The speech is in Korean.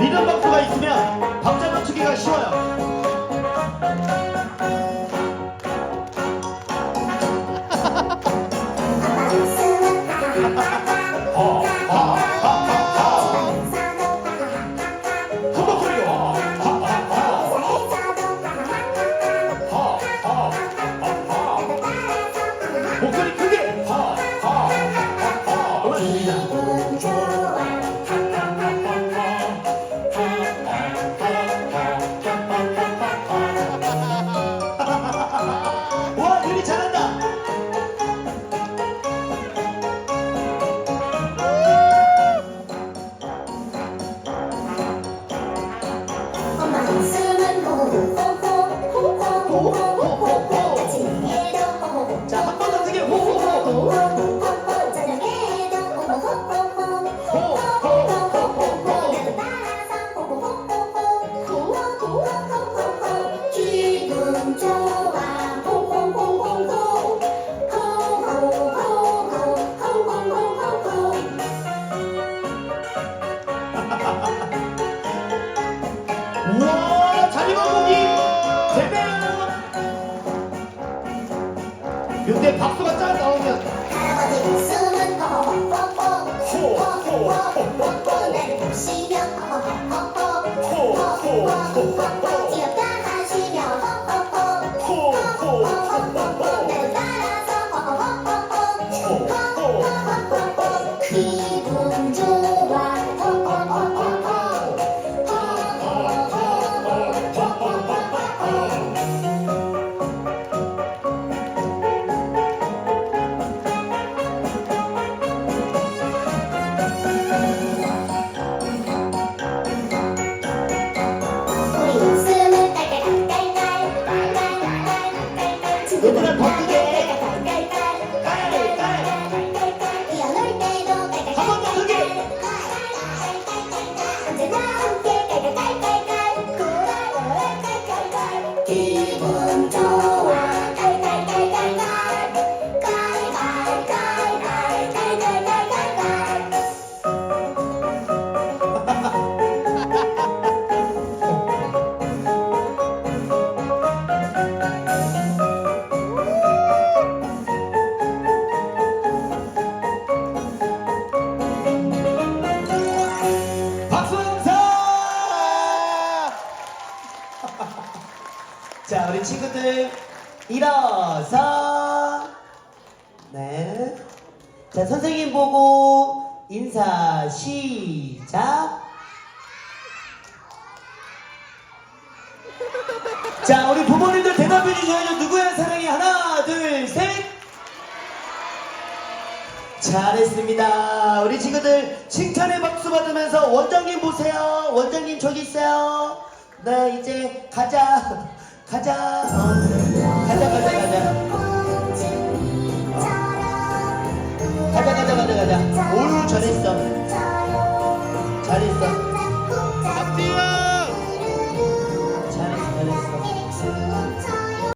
리듬 박수가 있으면 박자 맞추기가 쉬워요. 목소리 크게. 고맙습니다. 근데 네. 박수가 짧다. 호호호. 호호호호 저녁에도 호호호호호 호호호호호 나도 따라서 호호호호호호호호호 기분 좋아 호호호호호 호호호호호호호호 우와, 잘 익은 고기. 대배요. 근데 박수가 쫙 나오면 할아버지 웃음은 호호호호호 호호호호호 나를 보시며 호호호호호 호호호호호 귀엽다 하시며 자, 우리 친구들 일어서. 네. 자, 선생님 보고 인사 시작. 자, 우리 부모님들 대답해 주셔야죠. 누구의 사랑이 하나, 둘, 셋. 잘했습니다. 우리 친구들 칭찬의 박수 받으면서 원장님 보세요. 원장님 저기 있어요. 나 이제 가자. 가자. 가자 가자 가자. 가자 가자 가자 가자. 오우 잘했어? 잘했어.